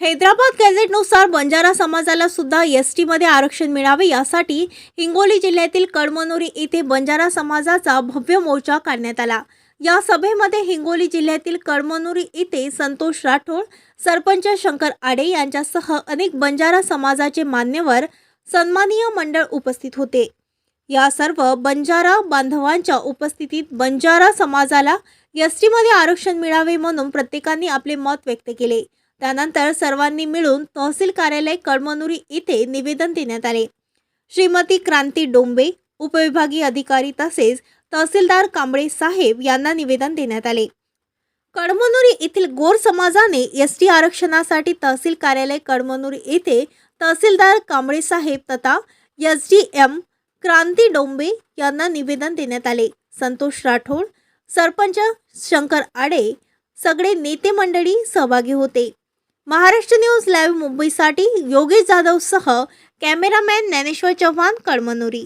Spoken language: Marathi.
हैदराबाद गॅझेटनुसार बंजारा समाजाला सुद्धा एस टीमध्ये आरक्षण मिळावे यासाठी हिंगोली जिल्ह्यातील कडमनुरी येथे बंजारा समाजाचा भव्य मोर्चा काढण्यात आला. या सभेमध्ये हिंगोली जिल्ह्यातील कडमनुरी येथे संतोष राठोड सरपंच शंकर आडे यांच्यासह अनेक बंजारा समाजाचे मान्यवर सन्मानीय मंडळ उपस्थित होते. या सर्व बंजारा बांधवांच्या उपस्थितीत बंजारा समाजाला एस टीमध्ये आरक्षण मिळावे म्हणून प्रत्येकाने आपले मत व्यक्त केले. त्यानंतर सर्वांनी मिळून तहसील कार्यालय कळमनुरी येथे निवेदन देण्यात आले. श्रीमती क्रांती डोंबे उपविभागीय अधिकारी तसेच तहसीलदार कांबळे साहेब यांना निवेदन देण्यात आले. कडमनुरी येथील गोर समाजाने एस टी आरक्षणासाठी तहसील कार्यालय कडमनुरी येथे तहसीलदार कांबळे साहेब तथा S D M Kranti Dombe यांना निवेदन देण्यात आले. संतोष राठोड सरपंच शंकर आडे सगळे नेते मंडळी सहभागी होते. महाराष्ट्र न्यूज लाईव्ह मुंबईसाठी योगेश जाधवसह कॅमेरामॅन ज्ञानेश्वर चव्हाण कळमनुरी.